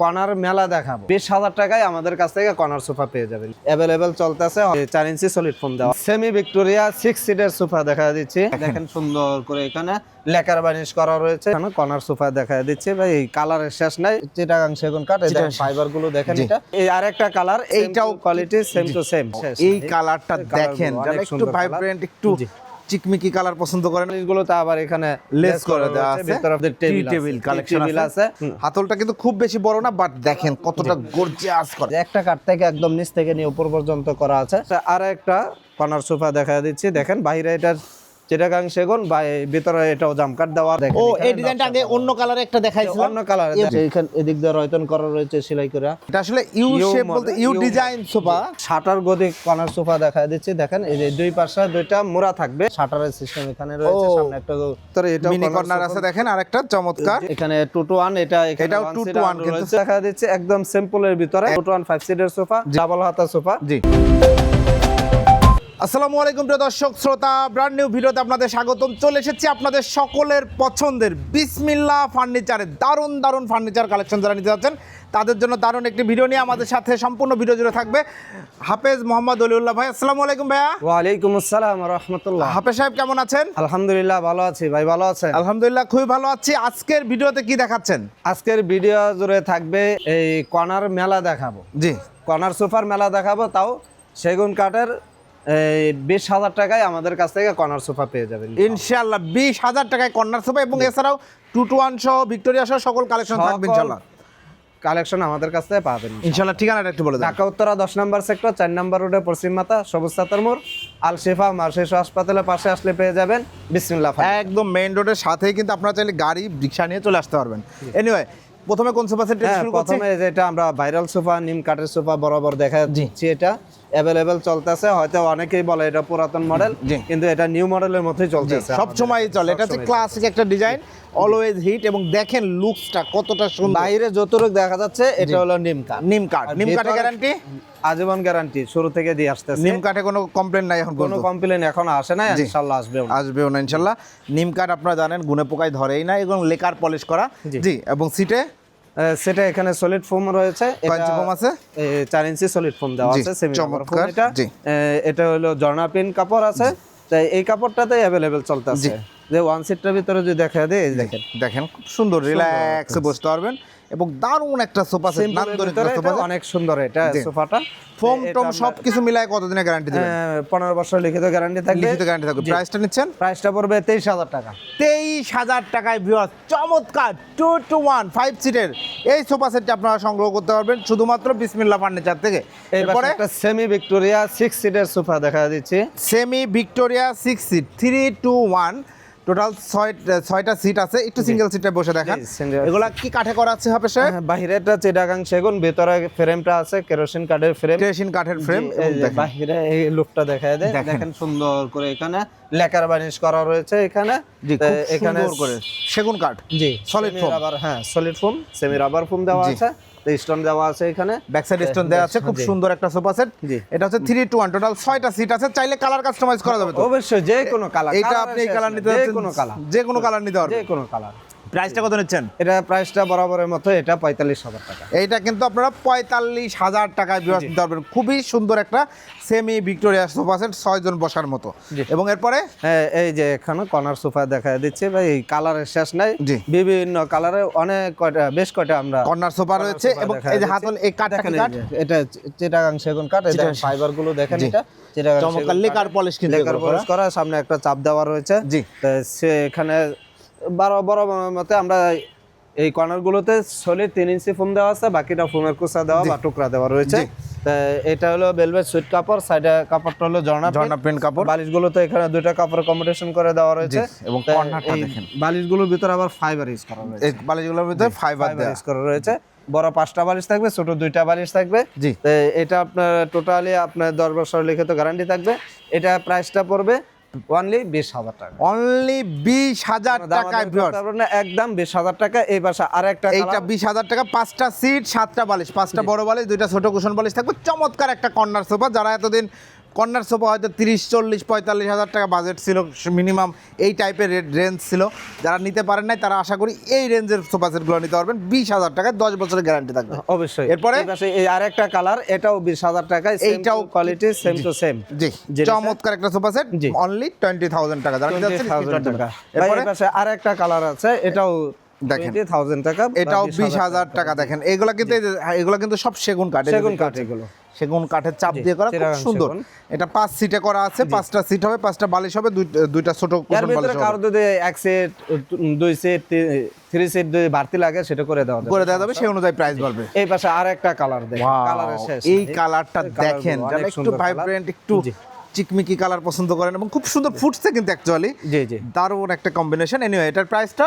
Corner মেলা দেখাবো। বিশ হাজার টাকায় আমাদের কাছ থেকে কর্নার সোফা পেয়ে যাবেন। অ্যাভেলেবেল চলতেছে চার ইঞ্চি সলিড ফোম দেওয়া। সেমি ভিক্টোরিয়া সিক্স সিটের সোফা দেখা দিচ্ছি। দেখেন সুন্দর করে এখানে লেকার বানিশ করা রয়েছে। এখানে কর্নার সোফা দেখা দিচ্ছে। ভাই এই কালারের শেষ নাই। চিটাগাং সেগুন কাঠ এই ফাইবারগুলো দেখেন এটা। এই আরেকটা কালার এইটাও কোয়ালিটি সেম টু সেম এই কালারটা দেখেন একটু ভাইব্রেন্ট একটু। চিকমিকি কালার পছন্দ করেন। গুলোতে আবার এখানে লেস করে দেওয়া আছে। টেবিল টেবিল কালেকশন আছে। হাতলটা কিন্তু খুব বেশি বড় না বাট দেখেন কতটা গর্জিয়াস করে। একটা কাট থেকে একদম নিচ থেকে নিয়ে উপর পর্যন্ত করা আছে। আর একটা পানার সোফা দেখা দিচ্ছি। দেখেন বাইরে এটা চিটাগাং সেগুন বা ভিতরে এটাও জাম কাঠ দেওয়া দেখেন ও এই ডিজাইনটা আগে অন্য কালারে একটা দেখাইছিল অন্য কালার এইখান এদিক দিয়ে রয়তন করা রয়েছে সেলাই করা। এটা আসলে ইউ শেপ বলতে ইউ ডিজাইন সোফা শাটার গদি কর্নার সোফা দেখা দিচ্ছে দেখেন এই যে দুই পাশে দুইটা মোড়া থাকবে। শাটারের সিস্টেম এখানে রয়েছে সামনে একটা ভিতরে এটা মিনি কর্নার আছে দেখেন আর একটা চমৎকার এখানে টু টু ওয়ান এটা এখানে এটাও one two seat to one আরও কিন্তু। দেখা দিচ্ছে একদম সিম্পলের ভিতরে। টু টু ওয়ান ফাইভ সিটের সোফা ডাবল হাতা সোফা জি। আসসালামু আলাইকুম প্রিয় দর্শক শ্রোতা ব্র্যান্ড নিউ ভিডিওতে আপনাদের স্বাগতম। চলে এসেছি আপনাদের সকলের পছন্দের বিসমিল্লা ফার্নিচারের দারুণ দারুণ ফার্নিচার কালেকশন যারা নিতে যাচ্ছেন তাদের জন্য দারুণ একটি ভিডিও নিয়ে আমাদের সাথে সম্পূর্ণ ভিডিও জুড়ে থাকবে হাফেজ মোহাম্মদ অলিউল্লাহ ভাই। আসসালামু আলাইকুম ভাইয়া। ওয়ালাইকুম আসসালাম রহমতুল্লাহ। হাফেজ সাহেব কেমন আছেন? আলহামদুলিল্লাহ ভালো আছি ভাই ভালো আছেন? আলহামদুলিল্লাহ খুবই ভালো আছি। আজকের ভিডিওতে কি দেখাচ্ছেন? আজকের ভিডিও জুড়ে থাকবে এই কর্নার মেলা দেখাবো। জি। কর্নার সোফার মেলা দেখাবো তাও সেগুন কাঠের বিশ হাজার টাকায় আমাদের কাছ থেকে কর্নার সোফা পেয়ে যাবেন ইনশাআল্লাহ। বিশ হাজার টাকায় কর্নার সোফা এবং এছাড়াও টু টু ওয়ান সহ ভিক্টোরিয়া সহ সকল কালেকশন থাকবে ইনশাআল্লাহ। কালেকশন আমাদের কাছ থেকে পাবেন ইনশাআল্লাহ। ঠিকানাটা একটু বলে ঢাকা উত্তরা দশ নম্বর সেক্টর চার নম্বর রোডে পশ্চিম সবুজ সাতার মোড় আল শেফা মার্শেষ হাসপাতালের পাশে আসলে পেয়ে যাবেন বিসমিল্লাহ একদম মেইন রোডের সাথেই কিন্তু আপনারা চাইলে গাড়ি রিক্সা নিয়ে চলে আসতে পারবেন। এনিওয়ে প্রথমে কোন সোফা সেট হ্যাঁ শুরু করছি? প্রথমে যেটা আমরা ভাইরাল সোফা নিম কাঠের সোফা বরাবর দেখা দিচ্ছি এটা। অ্যাভেলেবেল চলতেছে। হয়তো অনেকেই বলে এটা পুরাতন মডেল কিন্তু এটা নিউ মডেলের মধ্যেই চলতেছে সব সময় চলে। এটা হচ্ছে ক্লাসিক একটা ডিজাইন অলওয়েজ হিট এবং দেখেন লুকসটা কতটা সুন্দর। বাইরে যতটুকু দেখা যাচ্ছে এটা হলো নিম কাঠ নিম কাঠ নিম কাঠে গ্যারান্টি আজীবন গ্যারান্টি শুরু থেকে দিয়ে আসতেছে। নিম কাঠে কোনো কমপ্লেন নাই এখন কোনো কমপ্লেন এখন আসে না। ইনশাআল্লাহ আসবে আসবেও না। ইনশাল্লাহ। নিম কাঠ আপনারা জানেন গুনে পোকায় ধরেই না এবং লেকার পলিশ করা। জি। এবং সিটে সেটা এখানে সলিড ফোম রয়েছে। ইঞ্চি আছে? চার ইঞ্চি সলিড ফোম দেওয়া আছে সেমি চমৎকার, এটা। এটা হলো জর্না পিন কাপড় আছে। তাই এই কাপড়টাতে অ্যাভেলেবেল চলতেছে। যে ওয়ান সিটটার ভিতরে যদি দেখা দেয় দেখেন। দেখেন খুব সুন্দর রিল্যাক্স বসতে পারবেন। এবং দারুণ একটা সোফা সেট নান্দনিক ভিতরে সোফা অনেক সুন্দর এটা সোফাটা। ফোম টম সব কিছু মিলায় কতদিনের গ্যারান্টি দেবেন? এ, পনেরো বছর লিখিত গ্যারান্টি থাকবে। লিখিত গ্যারান্টি থাকবে। প্রাইসটা নিচ্ছেন? প্রাইসটা পড়বে তেইশ হাজার টাকা। তেইশ হাজার টাকায় ভিউয়ার চমৎকার। টু টু ওয়ান ফাইভ সিটের এই সোফা সেটটা আপনারা সংগ্রহ করতে পারবেন শুধুমাত্র বিসমিল্লা ফার্নিচার থেকে। এরপরে একটা সেমি ভিক্টোরিয়া সিক্স সিটের সোফা দেখা দিচ্ছি। Semi Victoria six seat three two one total ছয় ছয়টা সিট আছে। একটু সিঙ্গেল সিটে বসে দেখান। single এগুলা কি কাঠে করা আছে হবে স্যার? হ্যাঁ, বাহিরেটা চিটাগাং সেগুন ভেতরে ফ্রেমটা আছে কেরোসিন কাঠের ফ্রেম কেরোসিন কাঠের ফ্রেম বাহিরে এই লুকটা দেখা দেয়। দেখেন। সুন্দর করে এখানে লেকার বানিশ করা রয়েছে এখানে। এখানে সুন্দর করে। সেগুন কাঠ। জি সলিড। রাবার হ্যাঁ solid foam semi rubber foam দেওয়া আছে। স্টোন দেওয়া আছে এখানে। ব্যাক সাইড স্টোন দেওয়া আছে খুব সুন্দর একটা সোফা সেট এটা হচ্ছে থ্রি টু 1 টোটাল ছয়টা সিট আছে চাইলে কালার কাস্টমাইজ করা যাবে তো। অবশ্যই যে কোনো কালার এটা আপনি এই কালার নিতে যে কোনো কালার যে কোনো কালার নিতে যে কোনো কালার প্রাইসটা কত নিচ্ছেন? এটা প্রাইসটা বরাবরের মতো এটা পঁয়তাল্লিশ হাজার টাকা। এইটা কিন্তু আপনারা পঁয়তাল্লিশ হাজার টাকায় নিতে পারবেন খুবই সুন্দর একটা সেমি ভিক্টোরিয়া সোফা সেট ছয় জন বসার মতো। এবং এরপরে? হ্যাঁ এই যে এখানে কর্নার সোফা দেখা দিচ্ছে ভাই এই কালারের শেষ নাই। জি। বিভিন্ন কালারে অনেক কয়টা বেশ কয়টা আমরা কর্নার সোফা রয়েছে এবং এই যে। হাতল এই কাঠ যে, এটা চিটাগাং সেগুন কাঠ দেখেন ফাইবারগুলো দেখেন। এটা। চিটাগাং লেকার polish কিন্তু লেকার পলিশ করা সামনে একটা চাপ দেওয়া রয়েছে। জি। সে এখানে বারো বড় মতে আমরা এই কর্নার গুলোতে সলিড তিন ইঞ্চি ফোম দেওয়া আছে বাকিটা ফোমের কুচা দেওয়া বা টুকরা দেওয়া রয়েছে। এটা হলো বেলভেট সুইট কাপড় সাইডে কাপড়টা হলো ঝর্ণা ঝর্ণা প্রিন্ট কাপড়। বালিশগুলোতে এখানে দুইটা কাপড় কম্বিনেশন করে দেওয়া রয়েছে। এবং তা কর্নারটা দেখেন। বালিশগুলোর ভিতরে আবার ফাইবার ইউজ করা রয়েছে। এই বালিশগুলোর ভিতরে ফাইবার ইউজ করা রয়েছে। বড় পাঁচটা বালিশ থাকবে ছোট দুইটা বালিশ থাকবে। জি। তো এটা আপনার টোটালি আপনার দশ বছর লিখিত গ্যারান্টি থাকবে। এটা প্রাইসটা পড়বে অনলি বিশ হাজার টাকা। অনলি বিশ হাজার না একদম বিশ হাজার টাকা। এই পাশে আর একটা এইটা বিশ হাজার টাকা পাঁচটা সিট সাতটা বালিশ। পাঁচটা বড় বালিশ দুইটা ছোট কুশন বালিশ থাকবে। চমৎকার একটা কর্নার সোফা যারা এতদিন কর্নার সোফা হয়তো তিরিশ চল্লিশ পঁয়তাল্লিশ হাজার টাকা বাজেট ছিল মিনিমাম এই টাইপের রেঞ্জ ছিল। যারা নিতে পারেন নাই তারা আশা করি এই রেঞ্জের সোফা সেটগুলো নিতে পারবেন। বিশ হাজার টাকায় দশ বছরের গ্যারান্টি থাকবে। অবশ্যই। এরপরে? এই আরেকটা কালার এটাও বিশ হাজার টাকায় এইটাও কোয়ালিটি সেম টু সেম জি চমৎকার একটা sofa set only twenty thousand টাকা। যারা নিতে এরপরে? পাশে আরেকটা কালার আছে এটাও দেখেন। টাকা এটাও 20,000 বিশ হাজার টাকা। দেখেন। এগুলো কিন্তু হ্যাঁ, এগুলো কিন্তু সব সেগুন কাঠ সেগুন কাঠ এগুলো। সেগুন কাঠের চাপ দিয়ে করা খুব সুন্দর। এটা পাঁচ সিটে করা আছে পাঁচটা সিট হবে পাঁচটা বালিশ হবে দুইটা ছোট কুশন বালিশ কারও হবে। যদি এক সেট দুই সেট থ্রি সেট যদি বাড়তি লাগে সেটা করে দেওয়া যাবে। করে দেওয়া যাবে সেই অনুযায়ী প্রাইস বাড়বে। এই পাশে আরেকটা কালার দেখেন। কালারের শেষ। এই কালারটা দেখেন যারা একটু। ভাইব্রেন্ট একটু চিকমিকি কালার পছন্দ করেন এবং খুব সুন্দর ফুটছে কিন্তু অ্যাকচুয়ালি জি জি। দারুণ একটা কম্বিনেশন এনিওয়ে এটার প্রাইসটা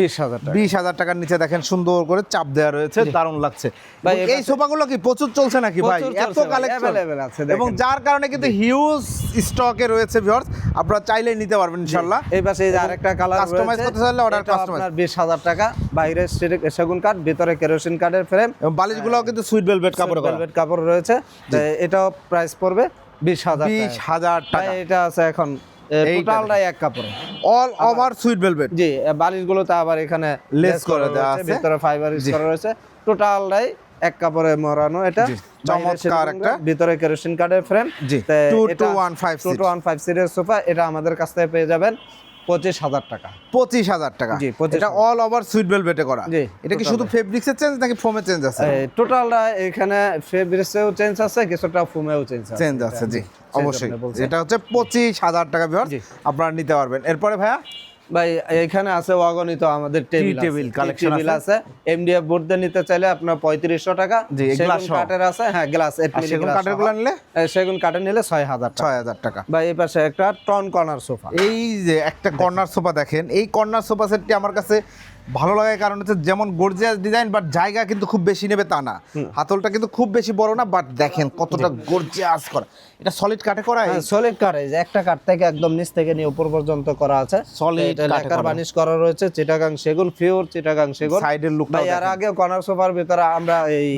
বিশ হাজার বিশ হাজার টাকার নিচে দেখেন সুন্দর করে চাপ দেওয়া রয়েছে দারুণ লাগছে। ভাই, এই সোফাগুলো কি প্রচুর চলছে নাকি ভাই? এত কালেকশন আছে, এবং যার কারণে কিন্তু হিউজ স্টকে রয়েছে ভিউয়ার্স আপনারা চাইলেই নিতে পারবেন ইনশাআল্লাহ। এই পাশে এই আরেকটা কালার customize করতে চাইলে। আপনার বিশ হাজার টাকা বাইরে সেগুন কাঠ ভিতরে কেরোসিন কাঠের ফ্রেম এবং বালিশগুলোও কিন্তু সুইট ভেলভেট কাপড় ভেলভেট কাপড় রয়েছে। এটাও প্রাইস পড়বে বিশ হাজার বিশ হাজার টাকা। টাকা এটা আছে এখন টোটালটাই এক কাপড় অল ওভার সুইট ভেলভেট জি বালিশগুলোতে আবার এখানে লেস করে দেওয়া আছে। ভিতরে ফাইবার ইউজ। করা রয়েছে টোটালটাই এক কাপড়ে মরানো এটা চমৎকার একটা। ভিতরে কেরোসিন কার্ডের ফ্রেম জি, 2215 two seat। Two one five সিটের সোফা এটা আমাদের কাছ থেকে পেয়ে যাবেন পঁচিশ হাজার টাকা। পঁচিশ হাজার টাকা। জি, 25,000 এটা অল ওভার সুইট ভেলভেটে করা। জি, এটা কি শুধু ফেব্রিক্সের চেঞ্জ নাকি ফোমের চেঞ্জ আছে? টোটালটা এখানে ফেব্রিক্সেও চেঞ্জ আছে কিছুটা ফোমেও চেঞ্জ আছে। চেঞ্জ আছে জি অবশ্যই। এটা হচ্ছে পঁচিশ হাজার টাকা বিহার আপনারা নিতে পারবেন। এরপরে ভাইয়া? ভাই এখানে আছে অগণিত আমাদের টেবিল টেবিল কালেকশন আছে। এমডিএফ বোর্ড নিতে চাইলে আপনার পঁয়ত্রিশশো টাকা। জি, এই glass কাঠের আছে। হ্যাঁ গ্লাস সেগুন কাঠেরগুলো নিলে? সেগুন কাঠের নিলে ছয় হাজার টাকা। ছয় হাজার টাকা। ভাই এই পাশে একটা টন কর্নার সোফা এই যে একটা কর্নার সোফা দেখেন এই কর্নার সোফা সেটটি আমার কাছে ভালো লাগার কারণ হচ্ছে যেমন গর্জিয়াস ডিজাইন বাট জায়গা কিন্তু খুব বেশি নেবে তা না। হাতলটা কিন্তু খুব বেশি বড় না বাট দেখেন কতটা গর্জিয়াস করা। এটা সলিড কাটে করা সলিড কাটে যে একটা কাঠ থেকে একদম নিচ থেকে নিয়ে উপর পর্যন্ত করা আছে। এটা কাঠে বানিশ করা রয়েছে চিটাগাং সেগুন পিওর চিটাগাং সেগুন। সাইডের লুকটা ভাই এর আগে কর্নার সোফার ভিতরে আমরা এই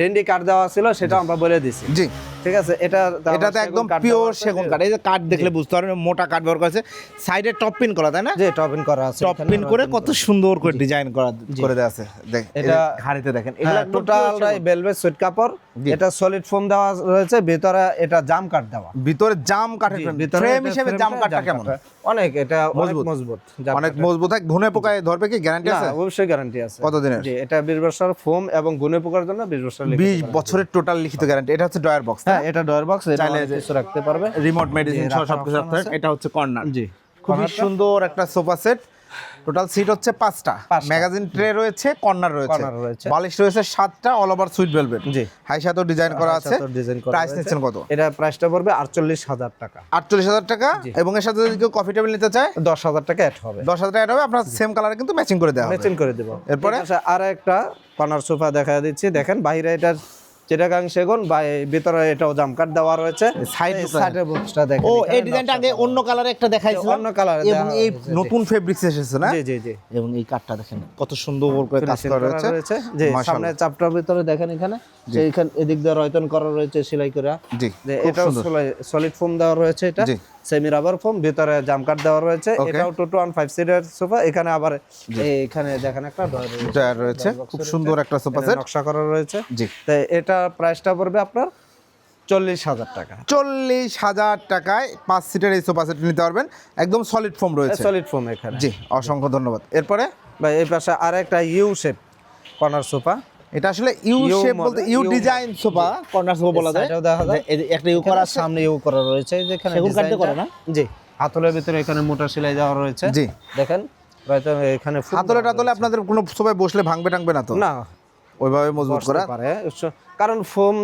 রেন্ডি কাঠ দেওয়া ছিল সেটা আমরা বলে দিছি। জি। ঠিক আছে? এটা এটাতে একদম পিওর সেগুন কাঠ। এই যে কাঠ দেখলে বুঝতে পারবেন মোটা কাঠ ব্যবহার করেছে। সাইডে টপ পিন করা তাই না? যে টপিং করা আছে টপ পিন করে কত সুন্দর করে ডিজাইন করা করে দেওয়া আছে। দেখ এটা- এটা দেখেন। টোটালটাই সেগুন। ভেলভেট সুইট কাপড়। এটা সলিড ফোম দেওয়া রয়েছে ভিতরে এটা জাম কাঠ দেওয়া। ভিতরে জাম কাঠের ফ্রেম হিসেবে জাম টা কাঠটা কেমন? অনেক এটা মজবুত। মজবুত অনেক মজবুত। হয় ঘুনে পোকায় ধরবে কি? গ্যারান্টি আছে? অবশ্যই গ্যারান্টি আছে। কতদিনের? জি এটা 20 বছর ফোম এবং গুণে পোকার জন্য 20 বছর লিখিত বিশ guarantee। বছরের টোটাল লিখিত গ্যারান্টি এটা হচ্ছে ড্রয়ার বক্স হ্যাঁ এটা ডয়ার বক্স এটা কিছু রাখতে পারবে। রিমোট মেডিসিন সহ সবকিছু রাখতে এটা হচ্ছে কর্নার জি। খুবই সুন্দর একটা সোফা সেট টোটাল সিট হচ্ছে পাঁচটা। ম্যাগাজিন ট্রে রয়েছে কর্নার রয়েছে। বালিশ রয়েছে সাতটা অল ওভার সুইট ভেলভেট জি। হাই সাথেও ডিজাইন করা আছে। প্রাইস নিচ্ছেন কত? এটা প্রাইসটা পড়বে 48000 টাকা। আটচল্লিশ হাজার টাকা? এবং এর সাথে যদি কেউ কফি টেবিল নিতে চায়? 10000 টাকা অ্যাড হবে। দশ হাজার টাকা অ্যাড হবে আপনার সেম কালারে কিন্তু ম্যাচিং করে দেওয়া ম্যাচিং করে দেব। এরপরে? আর একটা কর্নার সোফা দেখা দিচ্ছি। দেখেন বাইরে এটা চিটাগাং সেগুন বা এই ভিতরে এটাও জামকাট দেওয়া রয়েছে। সাইডের বক্সটা দেখেন ও এই ডিজাইনটা আগে অন্য কালারে একটা দেখাইছিলাম। অন্য কালারে এবং এই নতুন ফেব্রিক্স এসেছে না? জি জি জি। এবং এই কাঠটা দেখেন। কত সুন্দর করে কাজ করা করা রয়েছে। যে সামনে চাপটার ভিতরে দেখেন এখানে। যে এখানে এদিক দিয়ে রয়তন করা রয়েছে সেলাই করা। জি যে এটাও সলিড ফোম দেওয়া রয়েছে এটা। জি। সেমি রাবার ফোম ভিতরে জামকাট দেওয়া রয়েছে। এটাও টু টু ওয়ান ফাইভ সিটের সোফা এখানে আবার এখানে দেখেন একটা ডয়ার রয়েছে। খুব সুন্দর একটা সোফা সেট নকশা করা রয়েছে। জি। তো এটা প্রাইসটা পড়বে আপনার চল্লিশ হাজার টাকা। চল্লিশ হাজার টাকায় পাঁচ সিটের এই সোফা সেট নিতে পারবেন। একদম সলিড ফোম রয়েছে। সলিড ফোম এখানে। জি অসংখ্য ধন্যবাদ। এরপরে? ভাই এই পাশে আর একটা ইউ শেপ কর্নার সোফা এটা আসলে ইউ শেপ বলতে U design sofa corner sofa বলা যায়। দেখা যায়। একটা ইউ করা আছে সামনে ইউ করা রয়েছে। যেখানে সেগুন দিয়ে করা ডিজাইনটা- জি। হাতলের ভিতরে এখানে মোটা সেলাই দেওয়া রয়েছে। জি। দেখেন হয়তো এখানে হাতলে টাতলে আপনাদের কোনো সোফায় বসলে ভাঙবে টাঙবে না তো? না। ওইভাবে মজবুত করা। পারে কারণ ফোম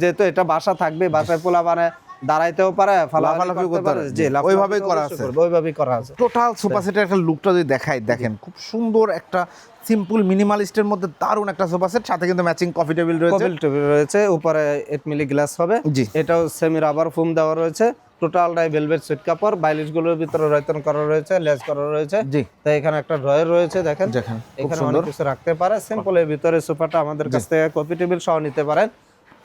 যেহেতু এটা বাসা থাকবে বাসায় পোলা মানে দাঁড়াইতেও পারে ফালাফালি লাফালাফিও করতে পারে। জি ওইভাবেই করা আছে। ওইভাবেই করা আছে। টোটাল সোফা সেটের একটা লুকটা যদি দেখাই দেখেন খুব সুন্দর একটা সিম্পল মিনিমালিস্টের মধ্যে দারুণ একটা সোফা সেট সাথে কিন্তু ম্যাচিং কফি টেবিল রয়েছে। কপিল টেবিল রয়েছে উপরে 8 মিলি গ্লাস হবে। জি। এটাও সেমি রাবার ফোম দেওয়া রয়েছে। টোটালটাই ভেলভেট সুইট কাপড় বাইলিশগুলোর ভিতরে রয়তন করা রয়েছে লেস করা রয়েছে। জি। তাই এখানে একটা ড্রয়ার রয়েছে দেখেন। দেখেন এখানে অনেক কিছু রাখতে পারে। সিম্পল এর ভিতরে সোফাটা আমাদের কাছ থেকে কপি টেবিল সহ নিতে পারেন।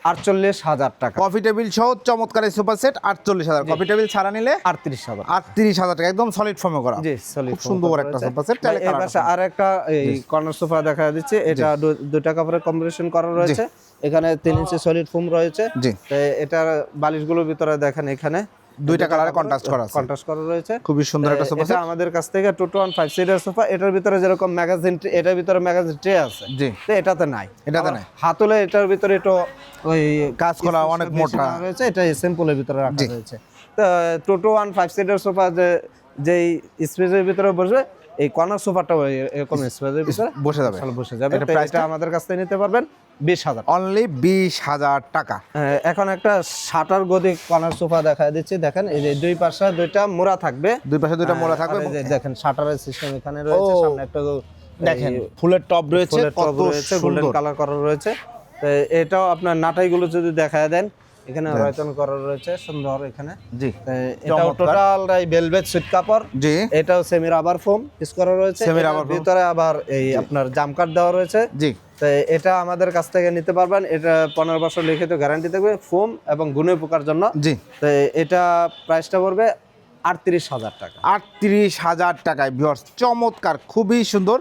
আটচল্লিশ হাজার টাকা। কফি টেবিল সহ চমৎকার এই সোফা সেট আটচল্লিশ হাজার। কফি টেবিল ছাড়া নিলে আটত্রিশ হাজার। আটত্রিশ হাজার টাকা একদম সলিড ফর্মে করা। জি সলিড সুন্দর একটা সোফা সেট এর পাশে আর একটা এই কর্নার সোফা দেখা দিচ্ছে এটা দু- দুটা কাপড়ের কম্বিনেশন করা রয়েছে। এখানে তিন ইঞ্চি সলিড ফোম রয়েছে। এটার বালিশগুলোর বালিশগুলোর ভিতরে দেখেন এখানে। দুইটা কালারে কন্ট্রাস্ট করা আছে। কন্ট্রাস্ট করা রয়েছে। খুবই সুন্দর একটা সোফা এটা আমাদের কাছ থেকে two two one five seater sofa এটার ভিতরে যেরকম ম্যাগাজিন এটার ভিতরে ম্যাগাজিন ট্রে আছে। জি। তো এটাতে নাই। এটাতে নাই। হাতলে এটার ভিতরে একটু ওই কাজ করা অনেক মোটা। রয়েছে। এটা সিম্পলের ভিতরে রাখা রয়েছে। তো two two one five seater sofa যে যেই স্পেসের ভিতরে বসবে এই কর্নার সোফাটা এরকম স্পেসের ভিতরে বসে যাবে। বসে যাবে। এটা এটা আমাদের কাছ থেকে নিতে পারবেন বিশ হাজার অনলি বিশ হাজার টাকা। এখন একটা শাটার গদি কর্নার সোফা দেখা দিচ্ছি। দেখেন এই যে দুই পাশে দুইটা মোড়া থাকবে। দুই পাশে দুইটা মোড়া থাকবে। যে দেখেন শাটারের সিস্টেম এখানে রয়েছে। সামনে একটা দেখেন ফুলের টপ রয়েছে কত রয়েছে গোল্ডেন কালার করা রয়েছে। এটাও আপনার নাটাইগুলো যদি দেখায় দেন এখানে রয়তন করা রয়েছে সুন্দর এখানে। জি। তো এটাও চমৎকার। টোটাল ভেলভেট সুইট কাপড়। জি। এটাও সেমি রাবার ফোম ইউজ করা রয়েছে। Rubber foam। ভিতরে আবার এই আপনার জাম কাট দেওয়া রয়েছে। জি। তো এটা আমাদের কাছ থেকে নিতে পারবেন। এটা পনেরো বছর লিখিত গ্যারান্টি থাকবে ফোম এবং গুণে পোকার জন্য। জি। তো এটা প্রাইসটা পড়বে আটত্রিশ হাজার টাকা। আটত্রিশ হাজার টাকায় ভিউয়ার্স চমৎকার খুবই সুন্দর।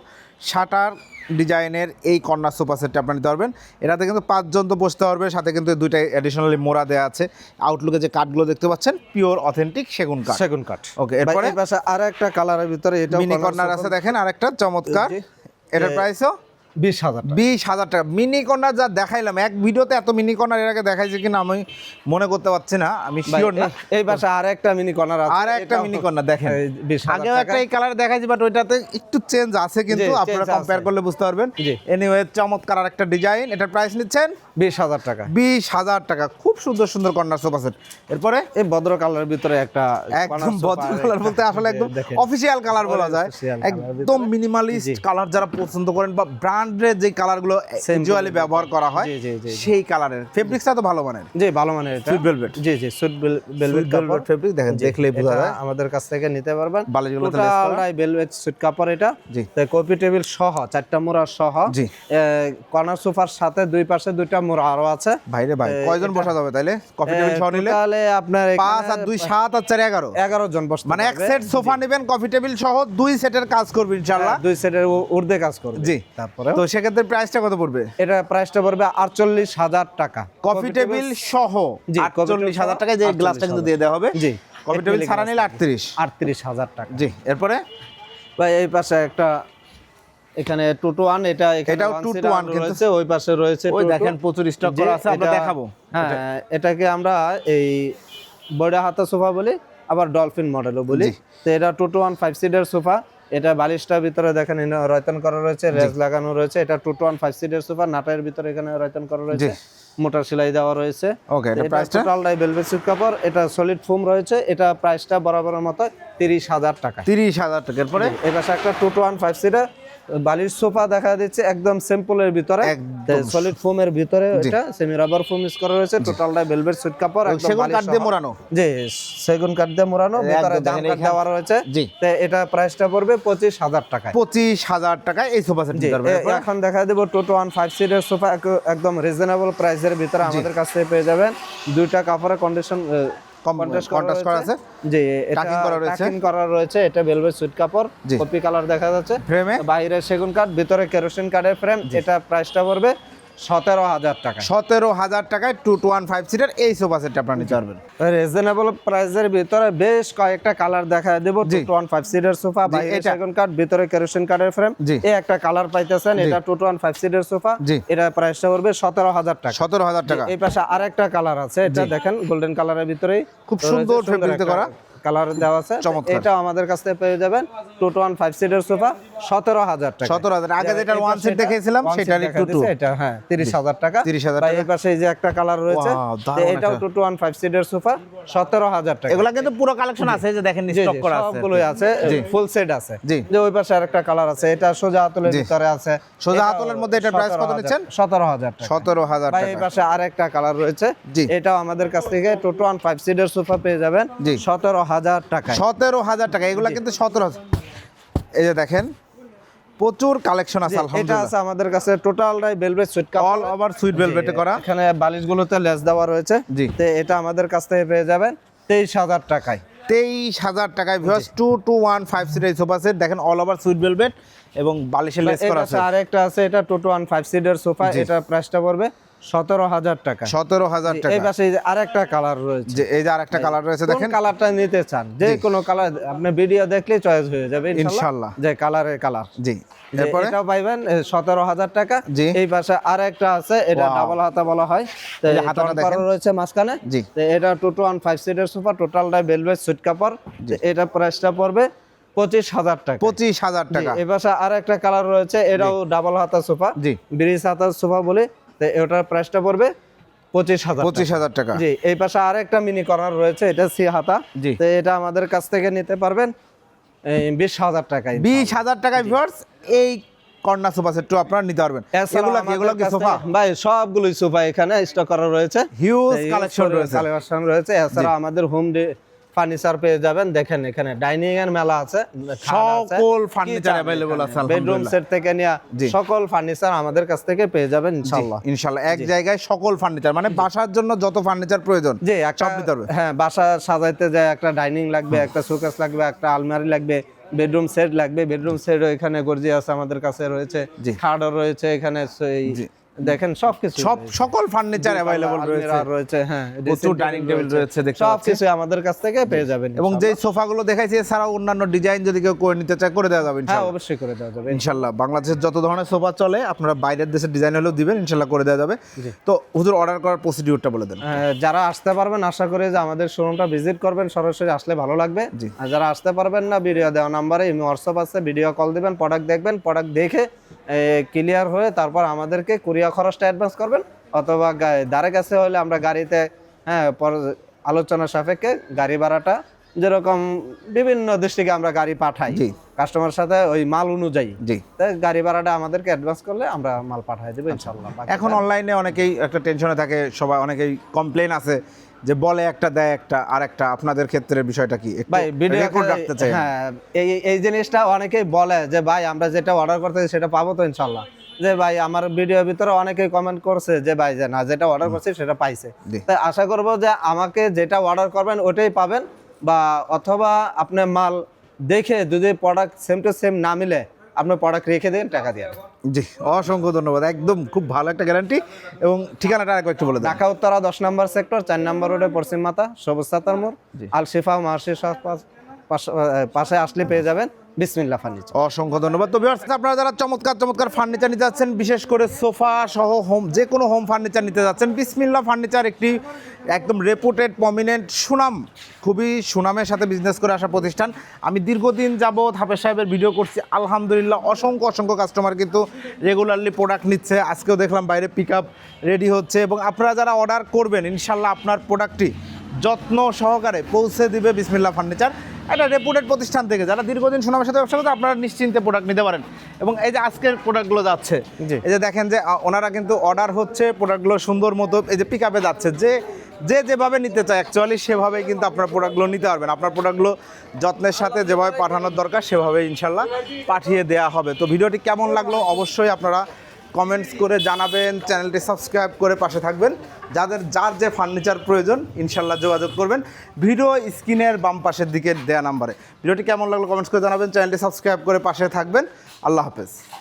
শাটার ডিজাইনের এই কর্নার সোফা সেটটা আপনি নিতে পারবেন। এটাতে কিন্তু পাঁচজন তো বসতে পারবে সাথে কিন্তু দুইটা অ্যাডিশনালি মোড়া দেওয়া আছে। আউটলুকে যে কাঠগুলো দেখতে পাচ্ছেন পিওর অথেন্টিক সেগুন কাঠ। সেগুন কাঠ। ওকে এরপরে পাশে আর একটা কালারের ভিতরে এটা মিনি কর্নার আছে দেখেন আর একটা চমৎকার। এটার প্রাইসও বিশ হাজার টাকা। বিশ হাজার টাকা। মিনি কর্নার যা দেখাইলাম এক ভিডিওতে এত মিনি কর্নার এর আগে দেখাইছে কিনা আমি মনে করতে পারছি না আমি শিওর না। এই- পাশে আর একটা মিনি কর্নার আছে আর একটা মিনি কর্নার দেখেন। আগেও একটা এই কালার দেখাইছি বাট ওইটাতে একটু চেঞ্জ আছে কিন্তু আপনারা কম্পেয়ার করলে বুঝতে পারবেন। এনিওয়ে চমৎকার আর একটা ডিজাইন এটার প্রাইস নিচ্ছেন বিশ হাজার টাকা। বিশ হাজার টাকা। খুব সুন্দর সুন্দর কর্নার সোফা সেট এরপরে? এই ভদ্র কালারের ভিতরে একটা একদম আর কালার বলতে আসলে একদম। অফিসিয়াল কালার বলা যায়। একদম। মিনিমালিস্ট কালার যারা পছন্দ করেন বা ব্র্যান্ডের যে কালারগুলো ইউজুয়ালি ব্যবহার করা হয়। সেই কালারের ফেব্রিক্সটা তো ভালো মানের। জি ভালো মানের এটা। Sweet velvet। জি জি সুইট ভেলভেট velvet fabric দেখেন, দেখলেই বোঝা যায়। আমাদের কাছ থেকে নিতে পারবেন। lace করা। ভেলভেট সুইট কাপড় এটা। জি। তাই কপি টেবিল সহ চারটা মোড়া সহ। জি। কর্নার সোফার সাথে দুই পাশে দুইটা মোড়া আরও আছে। ভাইরে ভাই কয়জন বসা যাবে তাইলে? কফি টেবিল সহ নিলে? তাহলে আপনার পাঁচ আর দুই সাত আর চার এগারো। এগারো জন বসতে মানে এক সেট সোফা নেবেন কফি টেবিল সহ দুই সেটের কাজ করবে ইনশাআল্লাহ। হ্যাঁ, দুই সেটের ঊর্ধ্বে কাজ করবে। জি। তারপরে তো সেক্ষেত্রে প্রাইসটা কত পড়বে? এটা প্রাইসটা পড়বে আটচল্লিশ হাজার টাকা। কফি টেবিল সহ আটচল্লিশ হাজার টাকায় যে গ্লাসটা কিন্তু দিয়ে দেওয়া হবে। জি, কফি টেবিল ছাড়া নিলে আটত্রিশ। আটত্রিশ হাজার টাকা। জি এরপরে? ভাই এই পাশে একটা এখানে টু টু ওয়ান এটা এটাও one 2 to seater 1 কিন্তু- রয়েছে ওই পাশে রয়েছে ওই দেখেন প্রচুর স্টক করা আছে আমরা দেখাবো। হ্যাঁ এটাকে আমরা এই বড় হাতা সোফা বলি আবার ডলফিন মডেলও বলি। তো এটা two two one five seater sofa. এটা বালিশটার ভিতরে দেখেন এখানে রয়তন করা রয়েছে রেজ লাগানো রয়েছে। এটা টু টু ওয়ান ফাইভ সিটের সোফা নাটের ভিতরে এখানে রয়তন করা রয়েছে। মোটর সেলাই দেওয়া রয়েছে। ওকে এটা প্রাইসটা টোটালটাই ভেলভেট সিট কাপড় এটা সলিড ফোম রয়েছে। এটা প্রাইসটা বরাবরের মতো তিরিশ হাজার টাকা তিরিশ হাজার টাকা এরপরে এটা একটা two two one five seater বালির সোফা দেখা দিচ্ছে একদম সিম্পলের ভিতরে। সলিড ফোমের ভিতরে এটা সেমি রাবার ফোম ইউজ করা রয়েছে টোটালটা ভেলভেট সুইট কাপড় একদম সেগুন কাঠ দিয়ে মোড়ানো। জি সেগুন কাঠ দিয়ে মোড়ানো ভিতরে জাম কাঠ দেওয়া রয়েছে। তো এটা প্রাইসটা পড়বে পঁচিশ হাজার টাকায়। পঁচিশ হাজার টাকায় এই সোফা সেট এরপরে? এখন দেখা দেবো two two two one five সিটের সোফা একদম রিজনেবল প্রাইসের ভিতরে আমাদের কাছ থেকে পেয়ে যাবেন। দুইটা কাপড়ের কন্ডিশন contrast করা আছে? জি এটা Tucking করা রয়েছে? টাকিং করা রয়েছে এটা ভেলভেট সুইট কাপড়। কপি কালার দেখা যাচ্ছে ফ্রেমে বাইরে সেগুন কাঠ ভিতরে কেরোসিন কাঠের ফ্রেম এটা প্রাইসটা পড়বে সতেরো হাজার টাকা সতেরো হাজার টাকায় two two one five seater এই সোফা সেটটা আপনারা নিতে পারবেন। রিজনেবল প্রাইসের ভিতরে বেশ কয়েকটা কালার দেখা দেবো জি। টু ওয়ান ফাইভ সিটের সোফা এটা। সেগুন কাঠ ভিতরে কেরোসিন কাঠের ফ্রেম এই একটা কালার পাইতেছেন এটা টু ওয়ান ফাইভ সিটের সোফা। এটা প্রাইসটা পড়বে সতেরো হাজার টাকা। সতেরো হাজার টাকা। এই পাশে আরেকটা কালার আছে এটা দেখেন গোল্ডেন কালারের ভিতরেই খুব সুন্দর করা। কালার দেওয়া আছে। এটা আমাদের কাছ থেকে পেয়ে যাবেন। টু টু ওয়ান ফাইভ সিটের সোফা সতেরো হাজার টাকা। সতেরো হাজার আগে যেটা ওয়ান সেট দেখেছিলাম seat একটু টু এটা হ্যাঁ তিরিশ হাজার টাকা। 30,000 বা টাকা। এই পাশে যে একটা কালার রয়েছে এটাও টু টু ওয়ান ফাইভ সিটের সোফা সতেরো হাজার টাকা। এগুলা কিন্তু পুরো কালেকশন আছে যে দেখেন স্টক করা আছে। সবগুলোই আছে ফুল সেট আছে। যে ওই পাশে আরেকটা কালার আছে এটা সোজা হাতলের জি। ভিতরে আছে। সোজা হাতলের মধ্যে এটা price কত নিচ্ছেন? সতেরো হাজার সতেরো হাজার ভাই এই পাশে আরেকটা কালার রয়েছে। এটাও আমাদের কাছ থেকে টোটো ওয়ান ফাইভ সিটের সোফা পেয়ে যাবেন। সতেরো হাজার টাকা সতেরো হাজার টাকা এগুলা কিন্তু সতেরো এই যে দেখেন প্রচুর কালেকশন আছে এটা আছে আমাদের কাছে টোটালটাই velvet suede all over suede ভেলভেটে করা। এখানে বালিশগুলোতে লেস দেওয়া রয়েছে। জি। তো এটা আমাদের কাছ থেকে পেয়ে যাবেন তেইশ হাজার টাকায়। তেইশ হাজার টাকায় viewers two two one five সিটের সোফা সেট দেখেন অল ওভার সুইট ভেলভেট এবং বালিশের লেস করা আছে। আরেকটা আছে এটা টোটো ওয়ান ফাইভ সিটের সোফা এটা প্রাইসটা পড়বে সতেরো হাজার টাকা। সতেরো হাজার টাকা। পাশে এই যে আরেকটা কালার রয়েছে। যে এই যে আরেকটা কালার রয়েছে দেখেন? কালারটা নিতে চান? যে কোনো কালার আপনি ভিডিও দেখলেই চয়েস হয়ে যাবে ইনশাল্লাহ। যে কালারের কালার জি। এরপরে? এটাও পাইবেন সতেরো হাজার টাকা। জি। এই পাশে আছে এটা ডাবল হাতা বলা হয়। হাতাটা। রয়েছে মাঝখানে। জি। এটা টু টু ওয়ান ফাইভ সিটের সোফা টোটালটা বেলভেট সুইট কাপড় এটা প্রাইসটা পড়বে পঁচিশ হাজার টাকা। পঁচিশ হাজার টাকা। এই পাশে আর একটা কালার রয়েছে এটাও ডাবল হাতা সোফা জি। ব্রিজ হাতার সোফা বলে তো এটার প্রাইসটা পড়বে পঁচিশ হাজার পঁচিশ হাজার টাকা। জি এই পাশে আর একটা মিনি কর্নার রয়েছে এটা সি হাতা। জি। তো এটা আমাদের কাছ থেকে নিতে পারবেন বিশ হাজার টাকায়। বিশ হাজার টাকায় ভিউয়ার্স এই কর্নার সোফা সেটটা আপনারা নিতে পারবেন। এগুলো কি এগুলো কি সোফা? ভাই সবগুলোই সোফা এখানে স্টক করা রয়েছে। হিউজ কালেকশন রয়েছে। কালেকশন রয়েছে। এছাড়া আমাদের হোম ফার্নিচার পেয়ে যাবেন। দেখেন এখানে ডাইনিং এর মেলা আছে সকল furniture available আছে, বেডরুম সেট থেকে নিয়ে সকল ফার্নিচার আমাদের কাছ থেকে পেয়ে যাবেন ইনশাআল্লাহ। ইনশাল্লাহ এক জায়গায় সকল ফার্নিচার মানে বাসার জন্য যত ফার্নিচার প্রয়োজন জি একটা সব পারবে হ্যাঁ বাসা সাজাইতে যায় একটা ডাইনিং লাগবে একটা শোকেস লাগবে একটা আলমারি লাগবে বেডরুম সেট লাগবে বেডরুম সেট এখানে গর্জিয়াস আমাদের কাছে রয়েছে। খাটও রয়েছে এখানে সেই দেখেন সবকিছু সব সকল ফার্নিচার অ্যাভেলেবল রয়েছে। রয়েছে হ্যাঁ প্রচুর ডাইনিং টেবিল রয়েছে। দেখতে সব পাচ্ছি কিছু আমাদের কাছ থেকে পেয়ে যাবেন এবং যে সোফাগুলো দেখাইছি এছাড়াও অন্যান্য ডিজাইন যদি কেউ করে নিতে চায় করে দেওয়া যাবে হ্যাঁ অবশ্যই করে দেওয়া যাবে। ইনশাল্লাহ বাংলাদেশের যত ধরনের সোফা চলে আপনারা বাইরের দেশের ডিজাইন হলেও দিবেন ইনশাল্লাহ করে দেওয়া যাবে। তো হুজুর অর্ডার করার প্রসিডিউরটা বলে দেন। যারা আসতে পারবেন আশা করি যে আমাদের শোরুমটা ভিজিট করবেন সরাসরি আসলে ভালো লাগবে। আর যারা আসতে পারবেন না ভিডিও দেওয়া নাম্বারে এমনি হোয়াটসঅ্যাপ আছে ভিডিও কল দিবেন প্রোডাক্ট দেখবেন প্রোডাক্ট দেখে ক্লিয়ার হয়ে তারপর আমাদেরকে কুরিয়া খরচটা অ্যাডভান্স করবেন অথবা দ্বারে কাছে হলে আমরা গাড়িতে হ্যাঁ আলোচনা সাপেক্ষে গাড়ি ভাড়াটা যেরকম বিভিন্ন ডিস্ট্রিক্টে আমরা গাড়ি পাঠাই। জি। কাস্টমার সাথে ওই মাল অনুযায়ী। জি। তাই গাড়ি ভাড়াটা আমাদেরকে অ্যাডভান্স করলে আমরা মাল পাঠাই দেবো ইনশাল্লাহ এখন অনলাইনে অনেকেই একটা টেনশনে থাকে সবাই অনেকেই কমপ্লেন আছে যে বলে একটা দেয় একটা আর একটা। আপনাদের ক্ষেত্রে বিষয়টা কি? ভাই ভিডিও রেকর্ড রাখতে চাই। হ্যাঁ এই এই জিনিসটা অনেকেই বলে যে ভাই আমরা যেটা অর্ডার করতে সেটা পাবো তো ইনশাল্লাহ যে ভাই আমার ভিডিওর ভিতরে অনেকেই কমেন্ট করছে যে ভাই যে না যেটা অর্ডার করছি সেটা পাইছে। তাই আশা করব যে আমাকে যেটা অর্ডার করবেন ওটাই পাবেন বা অথবা আপনি মাল দেখে যদি প্রোডাক্ট সেম টু সেম না মিলে আপনি প্রোডাক্ট রেখে দিন টাকা দিয়ে জি অসংখ্য ধন্যবাদ। একদম খুব ভালো একটা গ্যারান্টি এবং ঠিকানাটা আরেকবার একটু বলে দেন। ঢাকা উত্তরা দশ নম্বর সেক্টর চার নম্বর রোডে পশ্চিম মাতা সবুজ সাতার মোড়। আল শিফা মার্শি পাশে আসলে পেয়ে যাবেন। বিসমিল্লা ফার্নিচার। অসংখ্য ধন্যবাদ। তো ভিউয়ার্স আপনারা যারা চমৎকার চমৎকার ফার্নিচার নিতে যাচ্ছেন, বিশেষ করে সোফা সহ হোম, যে কোনো হোম ফার্নিচার নিতে যাচ্ছেন বিসমিল্লা ফার্নিচার একটি একদম রেপুটেড প্রমিনেন্ট সুনাম, খুবই সুনামের সাথে বিজনেস করে আসা প্রতিষ্ঠান। আমি দীর্ঘদিন যাবৎ হাফেজ সাহেবের ভিডিও করছি। আলহামদুলিল্লাহ, অসংখ্য অসংখ্য কাস্টমার কিন্তু রেগুলারলি প্রোডাক্ট নিচ্ছে। আজকেও দেখলাম বাইরে পিক রেডি হচ্ছে এবং আপনারা যারা অর্ডার করবেন ইনশাল্লাহ আপনার প্রোডাক্টটি যত্ন সহকারে পৌঁছে দিবে বিসমিল্লা ফার্নিচার। একটা রেপুটেড প্রতিষ্ঠান থেকে। যারা দীর্ঘদিন সুনামের সাথে ব্যবসা করতে আপনারা নিশ্চিন্তে প্রোডাক্ট নিতে পারেন। এবং এই যে আজকের প্রোডাক্টগুলো যাচ্ছে। এই যে দেখেন যে ওনারা কিন্তু অর্ডার হচ্ছে প্রোডাক্টগুলো সুন্দর মতো এই যে পিক আপে যাচ্ছে। যে যে যেভাবে নিতে চায় অ্যাকচুয়ালি সেভাবেই কিন্তু আপনার প্রোডাক্টগুলো নিতে পারবেন। আপনার প্রোডাক্টগুলো যত্নের সাথে যেভাবে পাঠানোর দরকার সেভাবে ইনশাল্লাহ পাঠিয়ে দেওয়া হবে। তো ভিডিওটি কেমন লাগল? অবশ্যই আপনারা কমেন্টস করে জানাবেন, চ্যানেলটি সাবস্ক্রাইব করে পাশে থাকবেন। যাদের, যার যে ফার্নিচার প্রয়োজন, ইনশাল্লাহ যোগাযোগ করবেন। ভিডিও স্ক্রিনের বাম পাশের দিকে দেয়া নাম্বারে ভিডিওটি কেমন লাগল কমেন্টস করে জানাবেন, চ্যানেলটি সাবস্ক্রাইব করে পাশে থাকবেন। আল্লাহ হাফেজ।